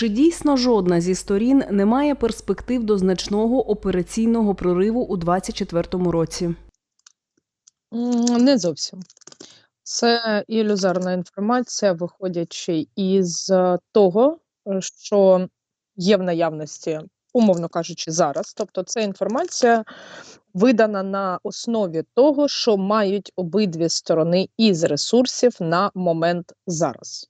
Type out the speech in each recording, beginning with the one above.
Чи дійсно жодна зі сторін не має перспектив до значного операційного прориву у 2024 році? Не зовсім. Це ілюзорна інформація, виходячи із е, того, що є в наявності, умовно кажучи, зараз. Тобто, це інформація видана на основі того, що мають обидві сторони із ресурсів на момент зараз.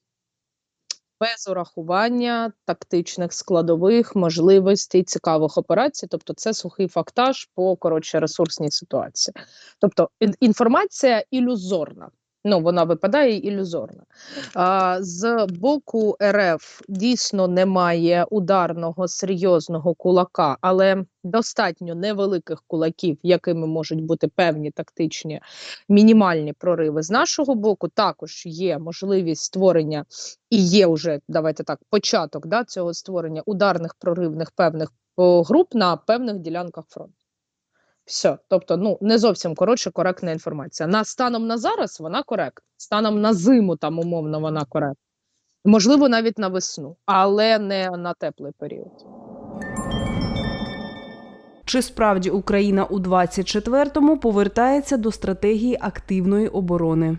Без урахування тактичних складових, можливостей, цікавих операцій. Тобто, це сухий фактаж по коротше ресурсній ситуації. Тобто інформація ілюзорна. Ну, вона випадає ілюзорна. А, з боку РФ дійсно немає ударного серйозного кулака, але достатньо невеликих кулаків, якими можуть бути певні тактичні мінімальні прориви. З нашого боку також є можливість створення і є вже давайте так початок да, цього створення ударних проривних певних груп на певних ділянках фронту. Все, тобто, ну не зовсім коротше, коректна інформація. На станом на зараз вона коректна. Станом на зиму там умовно вона коректна. Можливо, навіть на весну, але не на теплий період. Чи справді Україна у 24-му повертається до стратегії активної оборони?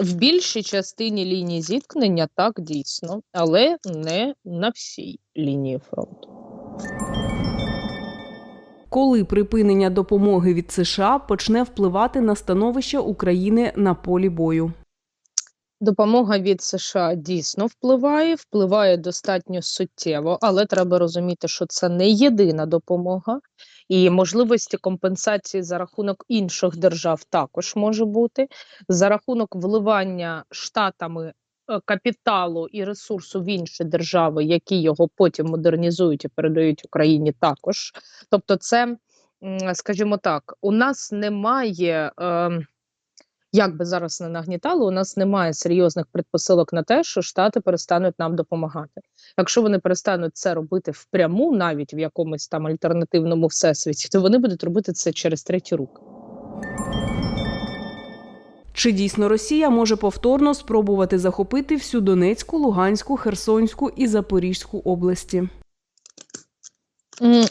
В більшій частині лінії зіткнення так дійсно, але не на всій лінії фронту. Коли припинення допомоги від США почне впливати на становище України на полі бою? Допомога від США дійсно впливає, впливає достатньо суттєво, але треба розуміти, що це не єдина допомога, і можливості компенсації за рахунок інших держав також може бути за рахунок вливання штатами капіталу і ресурсу в інші держави, які його потім модернізують і передають Україні також. Тобто, це, скажімо так, у нас немає. ем, як би зараз не нагнітало, у нас немає серйозних предпосилок на те, що Штати перестануть нам допомагати. Якщо вони перестануть це робити впряму, навіть в якомусь там альтернативному всесвіті, то вони будуть робити це через треті руки. Чи дійсно Росія може повторно спробувати захопити всю Донецьку, Луганську, Херсонську і Запорізьку області?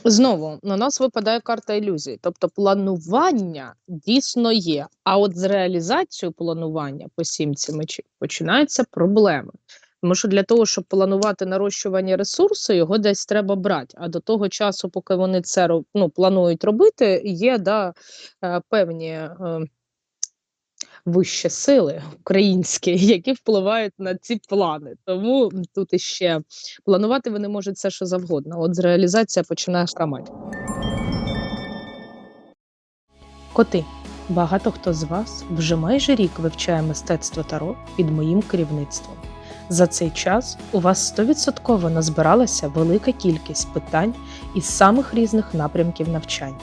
Знову на нас випадає карта ілюзій, тобто планування дійсно є. А от з реалізацією планування по сімці мечів починаються проблеми. Тому що для того, щоб планувати нарощування ресурсу, його десь треба брати. А до того часу, поки вони це ну, планують робити, є да, е, певні е, вищі сили українські, які впливають на ці плани. Тому тут іще планувати вони можуть все, що завгодно. От з реалізація починає хромати. Коти. Багато хто з вас вже майже рік вивчає мистецтво таро під моїм керівництвом. За цей час у вас 100% назбиралася велика кількість питань із самих різних напрямків навчання.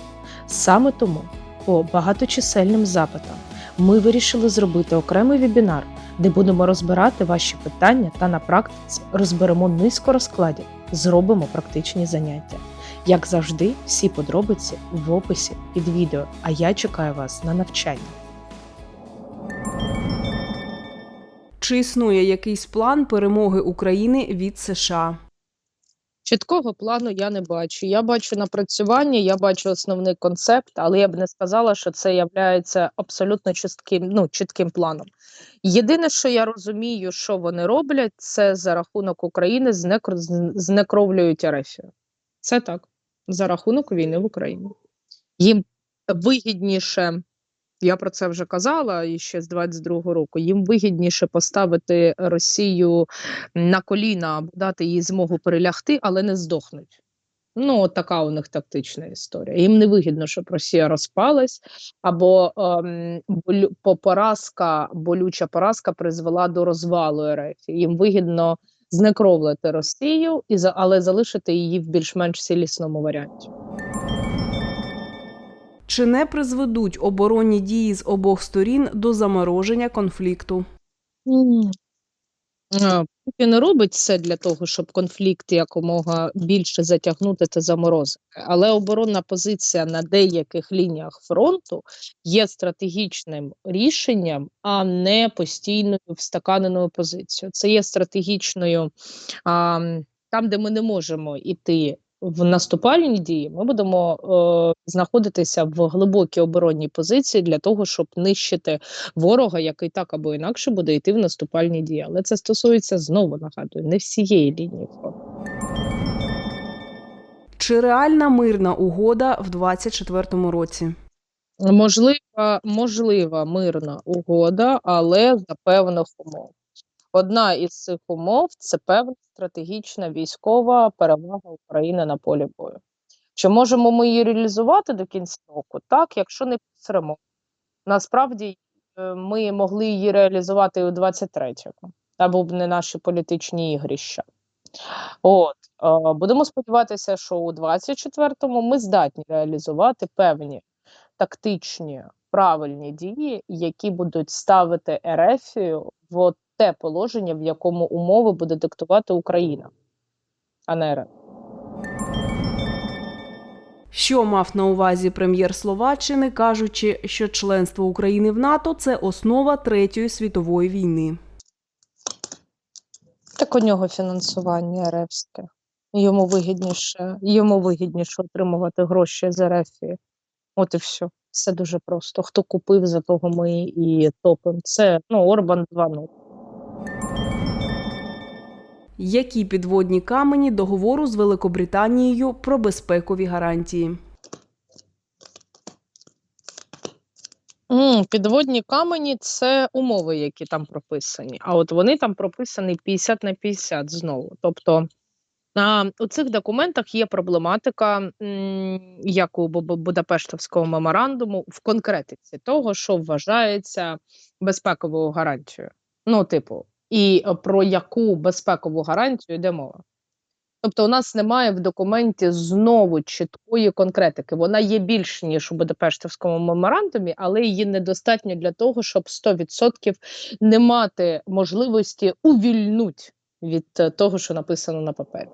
Саме тому, по багаточисельним запитам, ми вирішили зробити окремий вебінар, де будемо розбирати ваші питання та на практиці розберемо низку розкладів, зробимо практичні заняття. Як завжди, всі подробиці в описі під відео, а я чекаю вас на навчання. Чи існує якийсь план перемоги України від США? Чіткого плану я не бачу. Я бачу напрацювання, я бачу основний концепт, але я б не сказала, що це є абсолютно чітким, ну, чітким планом. Єдине, що я розумію, що вони роблять, це за рахунок України знекр... знекровлюють Ерефію. Це так, за рахунок війни в Україні. Їм вигідніше, я про це вже казала і ще з 22-го року. Їм вигідніше поставити Росію на коліна або дати їй змогу перелягти, але не здохнуть. Ну, от така у них тактична історія. Їм не вигідно, щоб Росія розпалась, або ем, болю, по поразка, болюча поразка призвела до розвалу РФ. Їм вигідно знекровлити Росію, і але залишити її в більш-менш цілісному варіанті. Чи не призведуть оборонні дії з обох сторін до замороження конфлікту? Путін робить все для того, щоб конфлікт якомога більше затягнути та заморозити. Але оборонна позиція на деяких лініях фронту є стратегічним рішенням, а не постійною встаканеною позицією. Це є стратегічною а, там, де ми не можемо йти в наступальні дії, ми будемо е, знаходитися в глибокій оборонній позиції для того, щоб нищити ворога, який так або інакше буде йти в наступальні дії. Але це стосується знову нагадую, не всієї лінії фронту. Чи реальна мирна угода в 2024 році? Можлива, можлива мирна угода, але за певних умов. Одна із цих умов це певна стратегічна військова перевага України на полі бою. Чи можемо ми її реалізувати до кінця року? Так, якщо не посремо. Насправді е, ми могли її реалізувати у 23-му, або б не наші політичні ігрища. От, будемо сподіватися, що у 24-му ми здатні реалізувати певні тактичні правильні дії, які будуть ставити Ерефію в те положення, в якому умови буде диктувати Україна, а не РФ. Що мав на увазі прем'єр Словаччини, кажучи, що членство України в НАТО це основа третьої світової війни. Так у нього фінансування РФське. Йому вигідніше, йому вигідніше отримувати гроші з Ерефії. От і все. Все дуже просто. Хто купив, за того ми і топимо. Це ну, Орбан 2.0. Які підводні камені договору з Великобританією про безпекові гарантії? Підводні камені це умови, які там прописані. А от вони там прописані 50 на 50 знову. Тобто а, у цих документах є проблематика, м, як у Бу- Бу- Будапештовського меморандуму, в конкретиці того, що вважається безпековою гарантією. Ну, типу, і е, про яку безпекову гарантію йде мова. Тобто, у нас немає в документі знову чіткої конкретики. Вона є більш ніж у Будапештовському меморандумі, але її недостатньо для того, щоб 100% не мати можливості увільнуть від е, того, що написано на папері.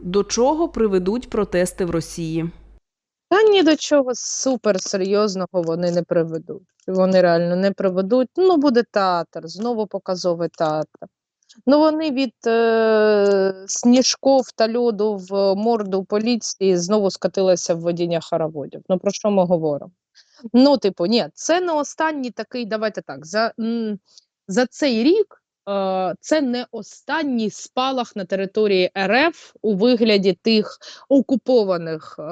До чого приведуть протести в Росії? Ні до чого суперсерйозного вони не приведуть. Вони реально не приведуть. Ну, буде театр, знову показовий театр. Ну, вони від е, сніжков та льоду в морду поліції знову скотилися в водіння хороводів. Ну, про що ми говоримо? Ну, типу, ні, це не останній такий, давайте так, за, м, за цей рік е, це не останній спалах на території РФ у вигляді тих окупованих е,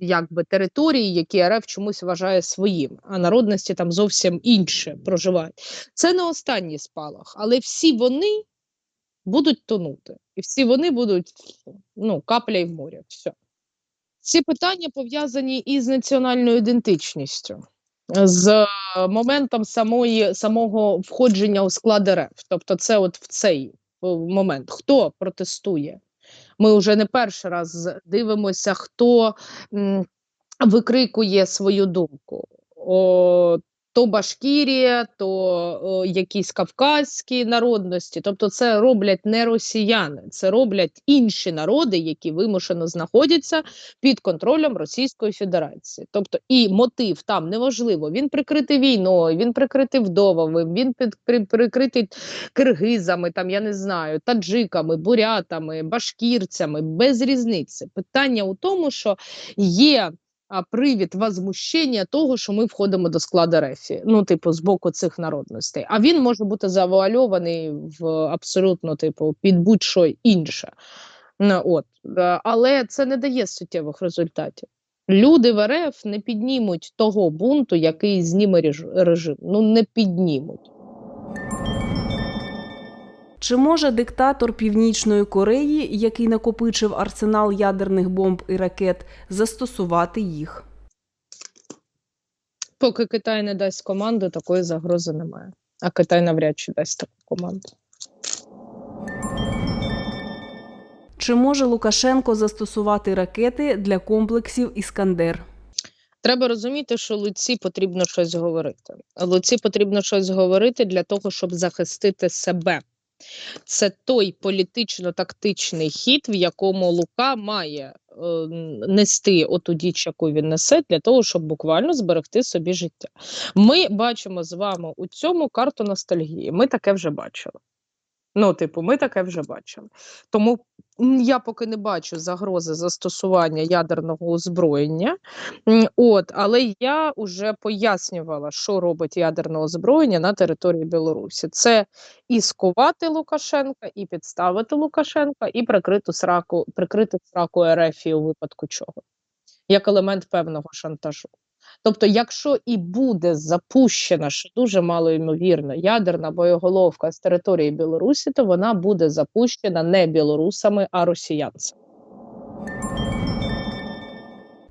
якби, територій, які РФ чомусь вважає своїм, а народності там зовсім інше проживають. Це не останній спалах, але всі вони будуть тонути. І всі вони будуть ну, капля й в морі. Все. Ці питання пов'язані із національною ідентичністю, з е, моментом самої, самого входження у склад РФ. Тобто, це от в цей е, момент. Хто протестує? Ми вже не перший раз дивимося, хто викрикує свою думку. О, то Башкірія, то о, якісь кавказькі народності. Тобто, це роблять не росіяни, це роблять інші народи, які вимушено знаходяться під контролем Російської Федерації. Тобто, і мотив там неважливо. Він прикритий війною, він прикритий вдовами, він під при, прикритий киргизами, там я не знаю, таджиками, бурятами, башкірцями, без різниці. Питання у тому, що є привід возмущення того, що ми входимо до складу РЕФІ, ну, типу, з боку цих народностей. А він може бути завуальований в абсолютно, типу, під будь-що інше. Ну, от. Е, Але це не дає суттєвих результатів. Люди в РФ не піднімуть того бунту, який зніме реж- режим. Ну, не піднімуть. Чи може диктатор Північної Кореї, який накопичив арсенал ядерних бомб і ракет, застосувати їх? Поки Китай не дасть команду, такої загрози немає. А Китай навряд чи дасть таку команду. Чи може Лукашенко застосувати ракети для комплексів Іскандер? Треба розуміти, що Луці потрібно щось говорити. Луці потрібно щось говорити для того, щоб захистити себе. Це той політично-тактичний хід, в якому Лука має е, нести оту діч, яку він несе, для того, щоб буквально зберегти собі життя. Ми бачимо з вами у цьому карту ностальгії. Ми таке вже бачили. Ну, типу, ми таке вже бачили. Тому я поки не бачу загрози застосування ядерного озброєння. От, але я вже пояснювала, що робить ядерне озброєння на території Білорусі. Це і скувати Лукашенка, і підставити Лукашенка, і прикрити сраку, прикрити сраку РФ у випадку чого, як елемент певного шантажу. Тобто, якщо і буде запущена, що дуже мало ймовірно, ядерна боєголовка з території Білорусі, то вона буде запущена не білорусами, а росіянцями.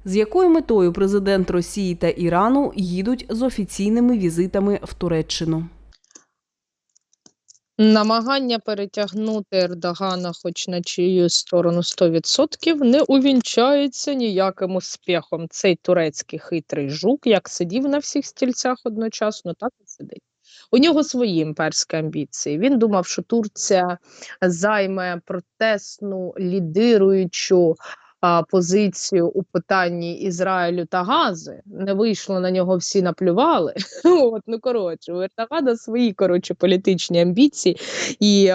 З якою метою президент Росії та Ірану їдуть з офіційними візитами в Туреччину? Намагання перетягнути Ердогана хоч на чиюсь сторону 100% не увінчається ніяким успіхом. Цей турецький хитрий жук, як сидів на всіх стільцях одночасно, так і сидить. У нього свої імперські амбіції. Він думав, що Турція займе протестну лідируючу позицію у питанні Ізраїлю та Гази. Не вийшло на нього, всі наплювали. От, ну коротше, у Ердогана свої коротше політичні амбіції і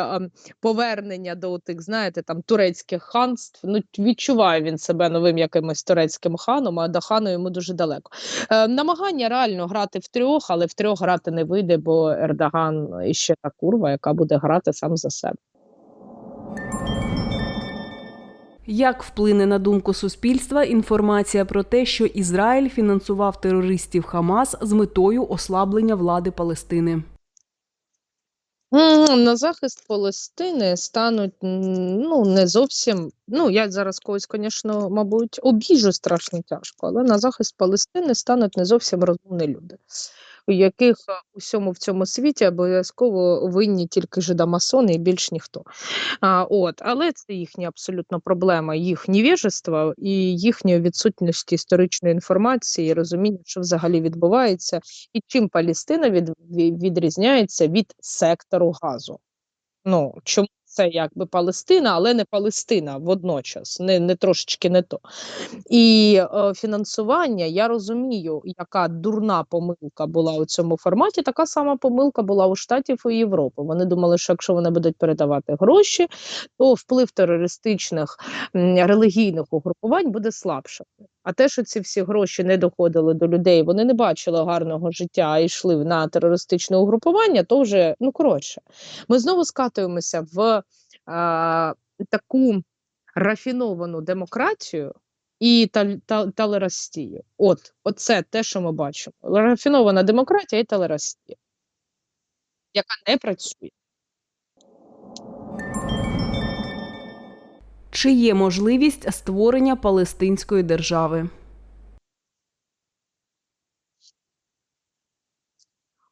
повернення до тих, знаєте, там турецьких ханств. Ну відчуває він себе новим якимось турецьким ханом, а до хану йому дуже далеко. Е, намагання реально грати в трьох, але в трьох грати не вийде, бо Ердоган іще та курва, яка буде грати сам за себе. Як вплине на думку суспільства інформація про те, що Ізраїль фінансував терористів Хамас з метою ослаблення влади Палестини? На захист Палестини стануть ну не зовсім. Ну я зараз когось, звісно, мабуть, обіжу страшно тяжко, але на захист Палестини стануть не зовсім розумні люди, у яких е, усьому в цьому світі обов'язково винні тільки жидомасони і більш ніхто. А, от, але це їхня абсолютно проблема, їх невіжества і їхньої відсутності історичної інформації, розуміння, що взагалі відбувається, і чим Палестина від, ві- відрізняється від сектору газу. Ну, чому це якби Палестина, але не Палестина водночас, не, не трошечки не то. І е, фінансування, я розумію, яка дурна помилка була у цьому форматі. Така сама помилка була у Штатів і Європи. Вони думали, що якщо вони будуть передавати гроші, то вплив терористичних релігійних угрупувань буде слабше. А те, що ці всі гроші не доходили до людей, вони не бачили гарного життя, а йшли на терористичне угрупування, то вже ну коротше. Ми знову скатуємося в таку рафіновану демократію і та, та, талерастію. От, оце те, що ми бачимо. Рафінована демократія і талерастія, яка не працює. Чи є можливість створення Палестинської держави?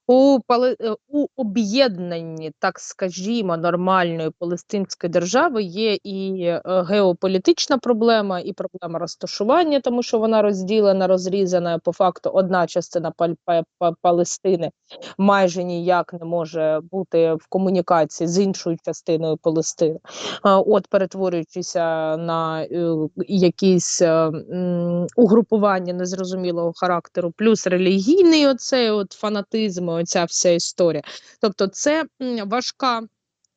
У, е, у об'єднанні, так скажімо, нормальної палестинської держави є і е, геополітична проблема, і проблема розташування, тому що вона розділена, розрізана. По факту, одна частина Палестини майже ніяк не може бути в комунікації з іншою частиною Палестини, от перетворюючися на е, якісь угрупування незрозумілого характеру, плюс релігійний оцей от фанатизм, оця вся історія. Тобто, це важка.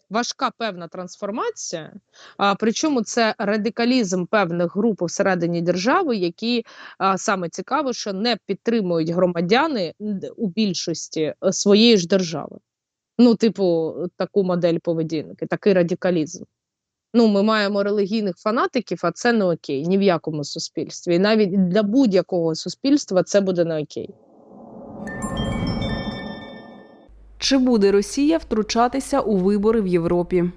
Важка певна трансформація, а, причому це радикалізм певних груп всередині держави, які а, саме цікаво, що не підтримують громадяни у більшості е, своєї ж держави. Ну, типу, таку модель поведінки, такий радикалізм. Ну, ми маємо релігійних фанатиків, а це не окей ні в якому суспільстві. І навіть для будь-якого суспільства це буде не окей. Чи буде Росія втручатися у вибори в Європі?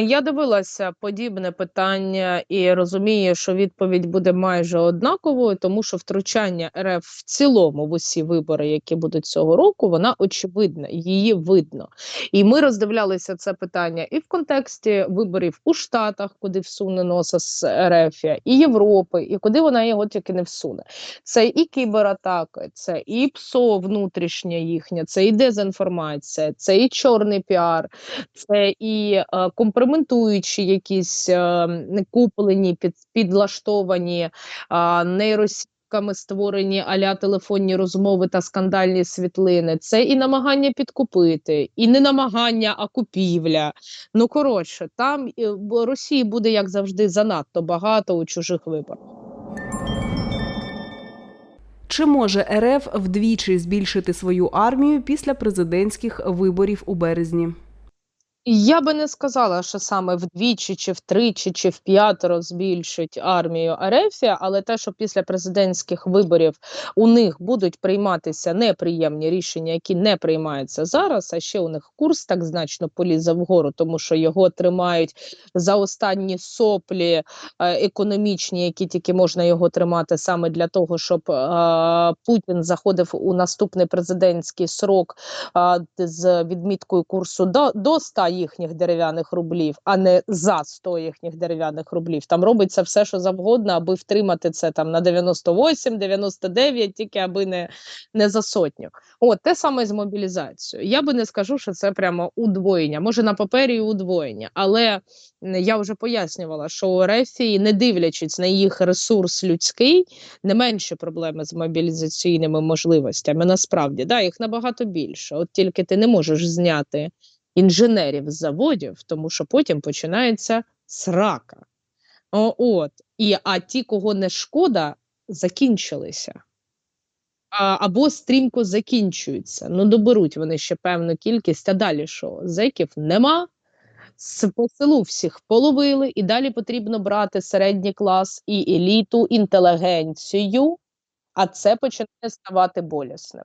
Я дивилася подібне питання і розумію, що відповідь буде майже однаковою, тому що втручання РФ в цілому в усі вибори, які будуть цього року, вона очевидна, її видно. І ми роздивлялися це питання і в контексті виборів у Штатах, куди всуне носа з РФ, і Європи, і куди вона його тільки не всуне. Це і кібератаки, це і ПСО внутрішня їхня, це і дезінформація, це і чорний піар, це і е, компрометуючі якісь е, куплені, під, підлаштовані е, нейросітками створені аля телефонні розмови та скандальні світлини. Це і намагання підкупити, і не намагання, а купівля. Ну коротше, там е, Росії буде як завжди занадто багато у чужих виборах. Чи може РФ вдвічі збільшити свою армію після президентських виборів у березні? Я би не сказала, що саме вдвічі, чи втричі, чи в п'ятеро збільшить армію Арефія, але те, що після президентських виборів у них будуть прийматися неприємні рішення, які не приймаються зараз, а ще у них курс так значно полізе вгору, тому що його тримають за останні соплі е, економічні, які тільки можна його тримати саме для того, щоб е, Путін заходив у наступний президентський срок а, з відміткою курсу до, до 100 їхніх дерев'яних рублів, а не за 100 їхніх дерев'яних рублів. Там робиться все, що завгодно, аби втримати це там на 98, 99, тільки аби не, не за сотню. От те саме з мобілізацією. Я би не скажу, що це прямо удвоєння. Може на папері удвоєння, але я вже пояснювала, що у Рефії, не дивлячись на їх ресурс людський, не менше проблеми з мобілізаційними можливостями. Насправді, да, їх набагато більше. От тільки ти не можеш зняти інженерів заводів, тому що потім починається срака. О, от. І, а ті, кого не шкода, закінчилися. А, або стрімко закінчуються. Ну, доберуть вони ще певну кількість, а далі що? Зеків нема. По селу всіх половили, і далі потрібно брати середній клас і еліту, інтелігенцію, а це починає ставати болісним.